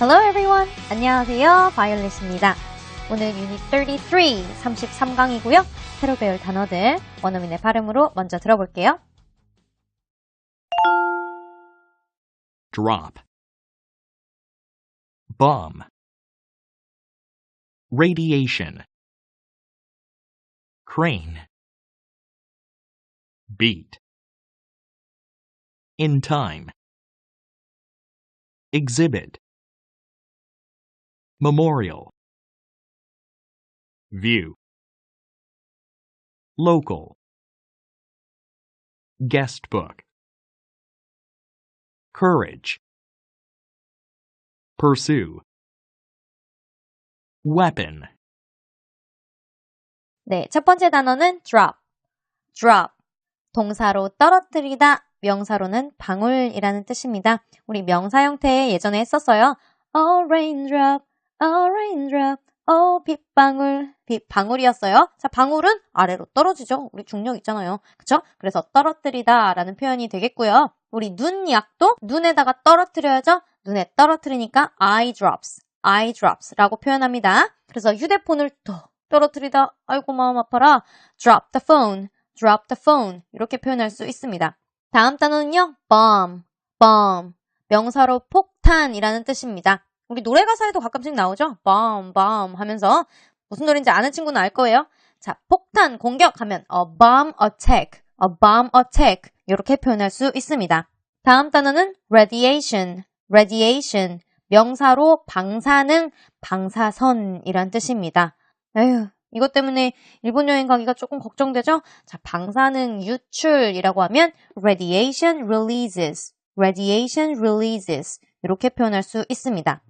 Hello everyone. 안녕하세요. 바이올렛입니다. 오늘 유닛 33, 33강이고요. 새로 배울 단어들 원어민의 발음으로 먼저 들어볼게요. drop, bomb, radiation, crane, beat, in time, exhibit, memorial, view, local, guest book, courage, pursue, weapon, 네, 첫 번째 단어는 drop. drop. 동사로 떨어뜨리다, 명사로는 방울이라는 뜻입니다. 우리 명사 형태 예전에 했었어요. Oh, raindrop, oh, raindrop, oh, 빗방울, 빗방울이었어요. 자, 방울은 아래로 떨어지죠. 우리 중력 있잖아요. 그쵸? 그래서 떨어뜨리다 라는 표현이 되겠고요. 우리 눈 약도 눈에다가 떨어뜨려야죠. 눈에 떨어뜨리니까 eye drops, eye drops 라고 표현합니다. 그래서 휴대폰을 또 떨어뜨리다, 아이고 마음 아파라. drop the phone, drop the phone 이렇게 표현할 수 있습니다. 다음 단어는요, bomb, bomb. 명사로 폭탄이라는 뜻입니다. 우리 노래 가사에도 가끔씩 나오죠? bomb 하면서 무슨 노래인지 아는 친구는 알 거예요. 자, 폭탄 공격하면 a bomb attack, a bomb attack 이렇게 표현할 수 있습니다. 다음 단어는 radiation, radiation. 명사로 방사능, 방사선이란 뜻입니다. 에휴, 이것 때문에 일본 여행 가기가 조금 걱정되죠? 자, 방사능 유출이라고 하면 radiation releases, radiation releases 이렇게 표현할 수 있습니다.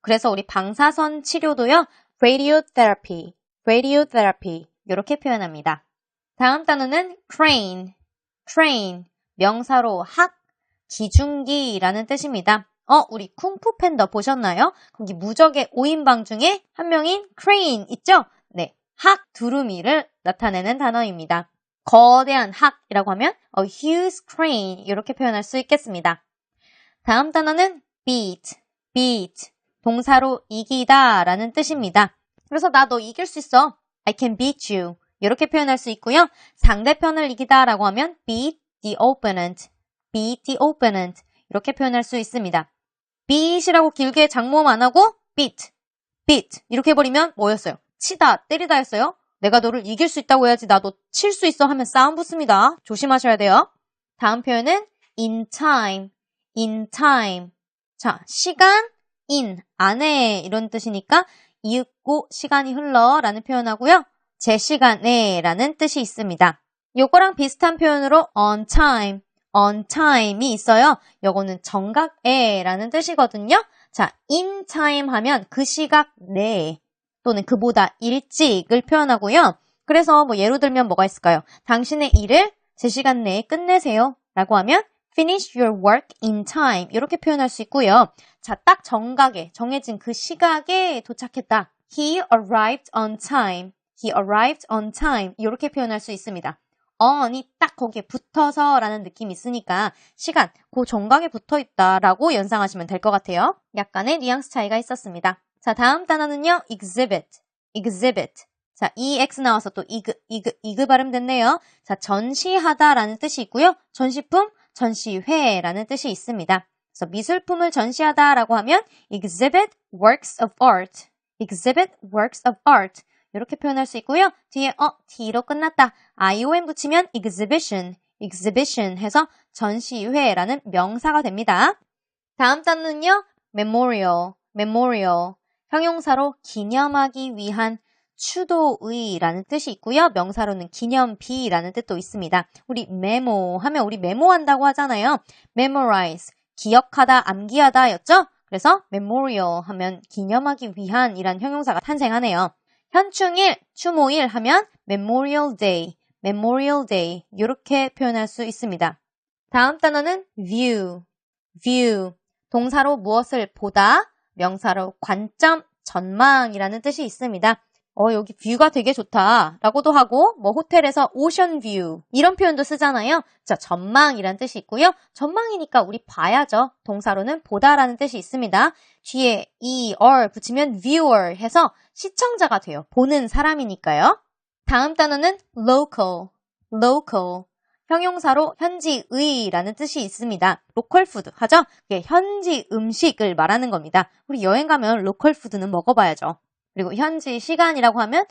그래서 우리 방사선 치료도요, radiotherapy, radiotherapy 이렇게 표현합니다. 다음 단어는 crane, crane 명사로 학, 기중기라는 뜻입니다. 어, 우리 쿵푸 팬더 보셨나요? 거기 무적의 5인방 중에 한 명인 crane 있죠? 네, 학 두루미를 나타내는 단어입니다. 거대한 학이라고 하면 a huge crane 이렇게 표현할 수 있겠습니다. 다음 단어는 beat, beat 동사로 이기다 라는 뜻입니다. 그래서 나 너 이길 수 있어. I can beat you. 이렇게 표현할 수 있고요. 상대편을 이기다 라고 하면 beat the opponent, beat the opponent 이렇게 표현할 수 있습니다. beat이라고 길게 장모음 안 하고 beat, beat 이렇게 해버리면 뭐였어요? 치다, 때리다 했어요. 내가 너를 이길 수 있다고 해야지 나도 칠 수 있어 하면 싸움 붙습니다. 조심하셔야 돼요. 다음 표현은 in time, in time. 자, 시간, in, 안에 이런 뜻이니까 이윽고 시간이 흘러 라는 표현하고요. 제 시간에 라는 뜻이 있습니다. 요거랑 비슷한 표현으로 on time, on time이 있어요. 요거는 정각에 라는 뜻이거든요. 자, in time 하면 그 시각 내에 또는 그보다 일찍을 표현하고요. 그래서 뭐 예로 들면 뭐가 있을까요? 당신의 일을 제 시간 내에 끝내세요. 라고 하면 finish your work in time 이렇게 표현할 수 있고요. 자, 딱 정각에 정해진 그 시각에 도착했다. He arrived on time. He arrived on time. 이렇게 표현할 수 있습니다. on이 딱 거기에 붙어서 라는 느낌이 있으니까 시간, 그 정각에 붙어 있다라고 연상하시면 될 것 같아요. 약간의 뉘앙스 차이가 있었습니다. 자, 다음 단어는요. exhibit, exhibit. 자, ex 나와서 또 이그, 이그, 이그 발음 됐네요. 자, 전시하다라는 뜻이 있고요. 전시품, 전시회라는 뜻이 있습니다. 그래서 미술품을 전시하다라고 하면 exhibit works of art, exhibit works of art 이렇게 표현할 수 있고요. 뒤에 어, t로 끝났다. ion 붙이면 exhibition, exhibition 해서 전시회라는 명사가 됩니다. 다음 단어는요. memorial, memorial. 형용사로 기념하기 위한 추도의라는 뜻이 있고요. 명사로는 기념비라는 뜻도 있습니다. 우리 메모 하면 우리 메모한다고 하잖아요. memorize, 기억하다, 암기하다였죠? 그래서 memorial 하면 기념하기 위한 이란 형용사가 탄생하네요. 현충일, 추모일 하면 memorial day, memorial day 이렇게 표현할 수 있습니다. 다음 단어는 view, view. 동사로 무엇을 보다, 명사로 관점, 전망이라는 뜻이 있습니다. 어, 여기 뷰가 되게 좋다. 라고도 하고, 뭐, 호텔에서 오션 뷰. 이런 표현도 쓰잖아요. 자, 전망이란 뜻이 있고요. 전망이니까 우리 봐야죠. 동사로는 보다라는 뜻이 있습니다. 뒤에 er 붙이면 viewer 해서 시청자가 돼요. 보는 사람이니까요. 다음 단어는 local. local. 형용사로 현지의라는 뜻이 있습니다. 로컬 푸드 하죠? 현지 음식을 말하는 겁니다. 우리 여행 가면 로컬 푸드는 먹어봐야죠. 그리고 현지 시간이라고 하면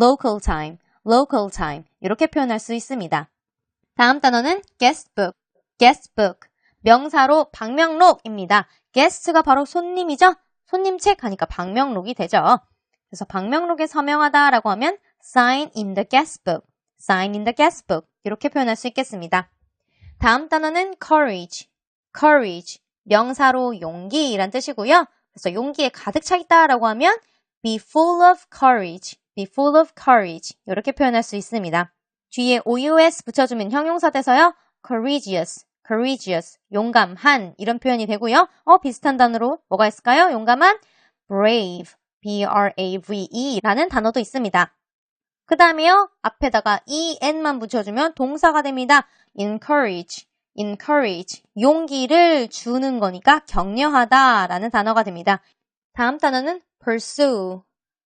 local time, local time 이렇게 표현할 수 있습니다. 다음 단어는 guestbook, guestbook 명사로 방명록입니다. guest가 바로 손님이죠? 손님 책 하니까 방명록이 되죠. 그래서 방명록에 서명하다라고 하면 sign in the guestbook, sign in the guestbook 이렇게 표현할 수 있겠습니다. 다음 단어는 courage, courage 명사로 용기란 뜻이고요. 그래서 용기에 가득 차 있다라고 하면 be full of courage, be full of courage 이렇게 표현할 수 있습니다. 뒤에 OUS 붙여주면 형용사 돼서요. courageous, courageous, 용감한 이런 표현이 되고요. 어 비슷한 단어로 뭐가 있을까요? 용감한 brave, b-r-a-v-e 라는 단어도 있습니다. 그 다음에요. 앞에다가 en만 붙여주면 동사가 됩니다. encourage, encourage 용기를 주는 거니까 격려하다 라는 단어가 됩니다. 다음 단어는 pursue,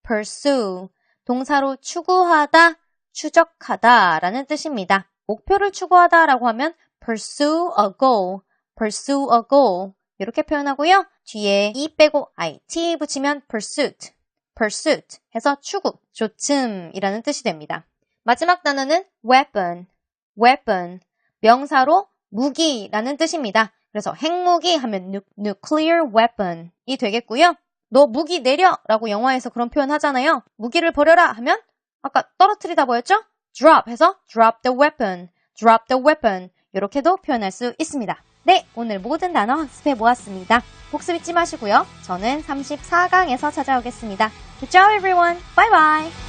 pursue 동사로 추구하다, 추적하다 라는 뜻입니다. 목표를 추구하다 라고 하면 pursue a goal, pursue a goal 이렇게 표현하고요. 뒤에 e 빼고 it 붙이면 pursuit, pursuit 해서 추구, 조침이라는 뜻이 됩니다. 마지막 단어는 weapon, weapon 명사로 무기라는 뜻입니다. 그래서 핵무기 하면 nu- nuclear weapon이 되겠고요. 너 무기 내려! 라고 영화에서 그런 표현 하잖아요. 무기를 버려라! 하면 아까 떨어뜨리다 뭐였죠? drop 해서 drop the weapon, drop the weapon 이렇게도 표현할 수 있습니다. 네, 오늘 모든 단어 학습해 보았습니다. 복습 잊지 마시고요. 저는 34강에서 찾아오겠습니다. Good job everyone. Bye bye.